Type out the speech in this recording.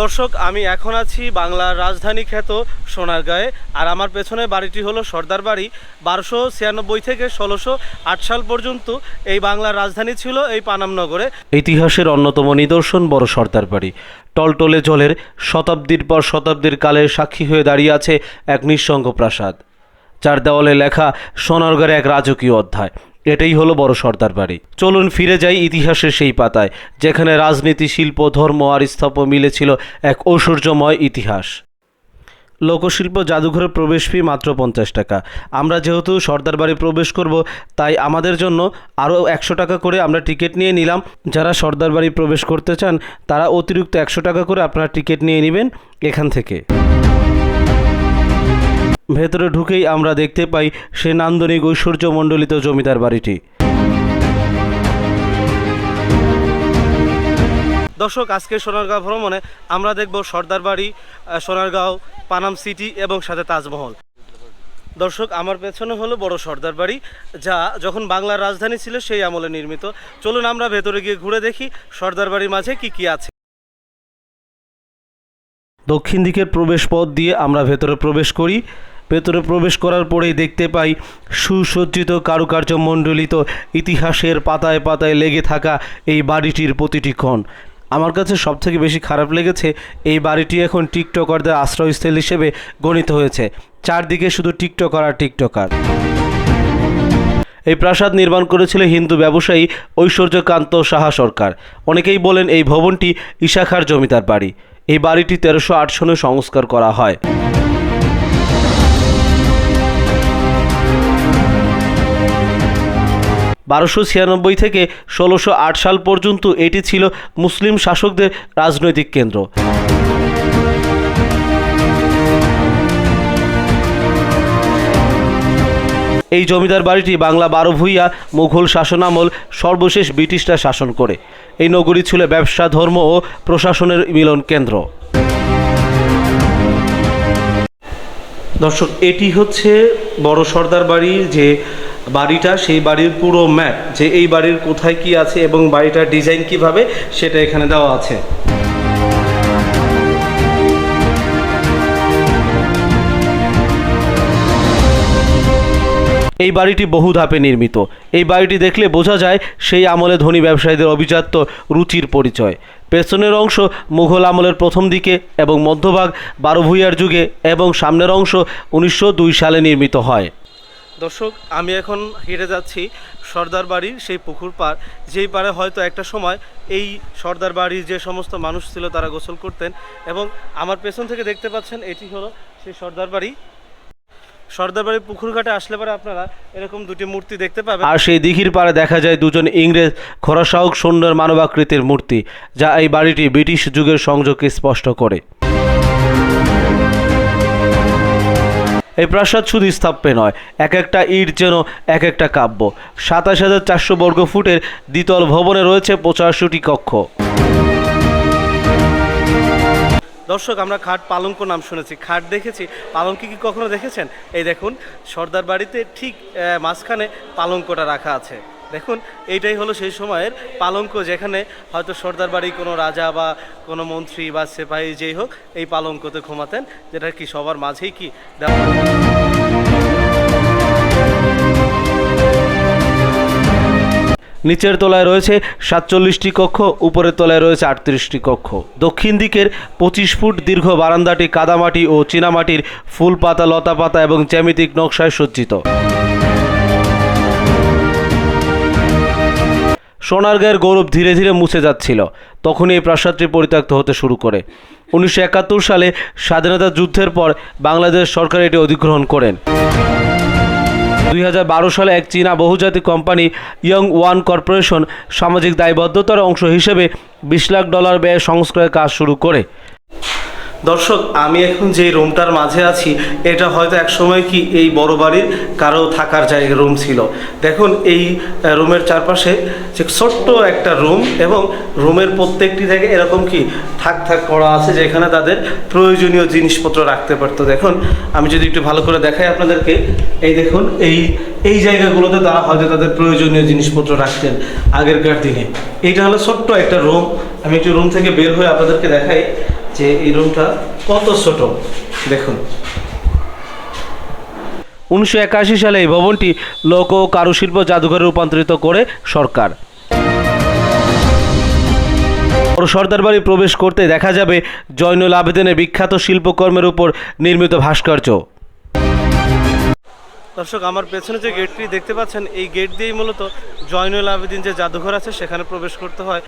দর্শক, আমি এখন আছি বাংলার রাজধানী খ্যাত সোনারগাঁয়ে। আর আমার পেছনে বাড়িটি হলো সর্দার বাড়ি, বারোশো ছিয়ানব্বই থেকে ষোলোশো আট সাল পর্যন্ত এই বাংলার রাজধানী ছিল এই পানামনগরে ইতিহাসের অন্যতম নিদর্শন বড় সর্দার বাড়ি। টলটলে জলের শতাব্দীর পর শতাব্দীর কালে সাক্ষী হয়ে দাঁড়িয়ে আছে এক নিঃসঙ্গ প্রাসাদ। চার দেওয়ালে লেখা সোনারগাঁয়ের এক রাজকীয় অধ্যায়। এটাই হলো বড় সর্দার বাড়ি। চলুন ফিরে যাই ইতিহাসের সেই পাতায়, যেখানে রাজনীতি, শিল্প, ধর্ম আর স্থাপ্য মিলেছিল এক ঐশ্বর্যময় ইতিহাস। লোকশিল্প জাদুঘরের প্রবেশ ফি মাত্র পঞ্চাশ টাকা। আমরা যেহেতু সর্দার বাড়ি প্রবেশ করব, তাই আমাদের জন্য আরও একশো টাকা করে আমরা টিকিট নিয়ে নিলাম। যারা সর্দার বাড়ি প্রবেশ করতে চান, তারা অতিরিক্ত একশো টাকা করে আপনারা টিকিট নিয়ে নেবেন এখান থেকে। ভেতরে ঢুকেই আমরা দেখতে পাই সে নান্দনিক ঐশ্বর্যমণ্ডলিত জমিদার বাড়িটি। দর্শক, আজকে সোনারগাঁও ভ্রমণে আমরা দেখব সর্দার বাড়ি সোনারগাঁও, পানাম সিটি এবং সাথে তাজমহল। দর্শক, আমার পেছনে হলো বড় সর্দার বাড়ি, যা যখন বাংলার রাজধানী ছিল সেই আমলে নির্মিত। চলুন আমরা ভেতরে গিয়ে ঘুরে দেখি সর্দার বাড়ির মাঝে কি কি আছে। দক্ষিণ দিকের প্রবেশ পথ দিয়ে আমরা ভেতরে প্রবেশ করি। ভেতরে প্রবেশ করার পরেই দেখতে পাই সুসজ্জিত কারুকার্য মণ্ডলিত ইতিহাসের পাতায় পাতায় লেগে থাকা এই বাড়িটির প্রতিটি ক্ষণ। আমার কাছে সবথেকে বেশি খারাপ লেগেছে, এই বাড়িটি এখন টিকটকারদের আশ্রয়স্থল হিসেবে গণিত হয়েছে। চারদিকে শুধু টিকটকার আর টিকটকার। এই প্রাসাদ নির্মাণ করেছিল হিন্দু ব্যবসায়ী ঐশ্বর্যকান্ত সাহা সরকার। অনেকেই বলেন এই ভবনটি ইশাখার জমিদার বাড়ি। এই বাড়িটি তেরোশো আট সনে সংস্কার করা হয়। বারোশো ছিয়ানব্বই থেকে ষোলোশো আট সাল পর্যন্ত এটি ছিল মুসলিম শাসকদের রাজনৈতিক কেন্দ্র। এই জমিদার বাড়িটি বাংলা বারো ভূইয়া মুঘল শাসনামল সর্বশেষ ব্রিটিশরা শাসন করে। এই নগরী ছিল ব্যবসা, ধর্ম ও প্রশাসনের মিলন কেন্দ্র। দর্শক, এটি হচ্ছে বড় সর্দার বাড়ির যে বাড়িটা, সেই বাড়ির পুরো ম্যাপ যে এই বাড়ির কোথায় কি আছে এবং বাড়িটার ডিজাইন কীভাবে, সেটা এখানে দেওয়া আছে। এই বাড়িটি বহু ধাপে নির্মিত। এই বাড়িটি দেখলে বোঝা যায় সেই আমলে ধনী ব্যবসায়ীদের অভিজাত্য রুচির পরিচয়। পেছনের অংশ মুঘল আমলের প্রথম দিকে এবং মধ্যভাগ বারো ভূঁইয়ার যুগে এবং সামনের অংশ উনিশশো দুই সালে নির্মিত হয়। দর্শক, আমি এখন হেঁটে যাচ্ছি সর্দার বাড়ির সেই পুকুর পাড়। যেই পারে হয়তো একটা সময় এই সর্দার বাড়ির যে সমস্ত মানুষ ছিল তারা গোসল করতেন এবং আমার পেছন থেকে দেখতে পাচ্ছেন এটি হলো সেই সর্দার বাড়ি। সর্দার বাড়ির পুকুর ঘাটে আসলে পরে আপনারা এরকম দুটি মূর্তি দেখতে পাবেন। আর সেই দিঘির পাড়ে দেখা যায় দুজন ইংরেজ খোরাসাহক সৈন্যের মানবাকৃতির মূর্তি, যা এই বাড়িটি ব্রিটিশ যুগের সংযোগকে স্পষ্ট করে। এই প্রাসাদ শুধু স্থাপ্যে নয়, এক একটা ইট যেন এক একটা কাব্য। সাতাশ হাজার চারশো বর্গ ফুটের দ্বিতল ভবনে রয়েছে পঁচাশিটি কক্ষ। দর্শক, আমরা খাট পালঙ্ক নাম শুনেছি। খাট দেখেছি। পালঙ্কি কি কখনো দেখেছেন? এই দেখুন, সর্দার বাড়িতে ঠিক মাঝখানে পালঙ্কটা রাখা আছে। দেখুন, এইটাই হলো সেই সময়ের পালঙ্ক যেখানে হয়তো সর্দার বাড়ি কোনো রাজা বা কোনো মন্ত্রী বা সেপাহী যেই হোক, এই পালঙ্কতে ঘুমাতেন, যেটা কি সবার মাঝেই কি দেওয়া নিচের তলায় রয়েছে সাতচল্লিশটি কক্ষ, উপরের তলায় রয়েছে আটত্রিশটি কক্ষ। দক্ষিণ দিকের পঁচিশ ফুট দীর্ঘ বারান্দাটি কাদামাটি ও চীনামাটির ফুল পাতা লতা পাতা এবং জ্যামিতিক নকশায় সজ্জিত। সোনারগাঁয়ের গৌরব ধীরে ধীরে মুছে যাচ্ছিল। তখনই এই প্রাসাদটি পরিত্যক্ত হতে শুরু করে। উনিশশো একাত্তর সালে স্বাধীনতা যুদ্ধের পর বাংলাদেশ সরকার এটি অধিগ্রহণ করেন। দুই হাজার বারো সালে এক চীনা বহুজাতিক কোম্পানি ইয়ং ওয়ান কর্পোরেশন সামাজিক দায়বদ্ধতার অংশ হিসেবে বিশ লাখ ডলার ব্যয়ে সংস্কারের কাজ শুরু করে। দর্শক, আমি এখন যে রুমটার মাঝে আছি, এটা হয়তো একসময় কি এই বড় বাড়ির কারও থাকার জায়গা রুম ছিল। দেখুন, এই রুমের চারপাশে যে ছোট্ট একটা রুম এবং রুমের প্রত্যেকটি জায়গায় এরকম কি থাক থাক করা আছে, যেখানে তাদের প্রয়োজনীয় জিনিসপত্র রাখতে পারতো। দেখুন, আমি যদি একটু ভালো করে দেখাই আপনাদেরকে, এই দেখুন, এই এই জায়গাগুলোতে তারা হয়তো তাদের প্রয়োজনীয় জিনিসপত্র রাখতেন আগেরকার দিনে। এইটা হলো ছোট্ট একটা রুম। আমি একটু রুম থেকে বের হয়ে আপনাদেরকে দেখাই। যে এই রুমটা কত ছোট? দেখুন। উনিশশো একাশি সালে এই ভবনটি লোক ও কারুশিল্প জাদুঘরে রূপান্তরিত করে সরকার। সর্দার বাড়ি প্রবেশ করতে দেখা যাবে জয়নুল আবেদিনের বিখ্যাত শিল্পকর্মের উপর নির্মিত ভাস্কর্য। দর্শক, আমার পেছনে যে গেটটি দেখতে পাচ্ছেন, এই গেট দিয়েই মূলত জয়নুল আবেদিন যে জাদুঘর আছে, সেখানে প্রবেশ করতে হয়।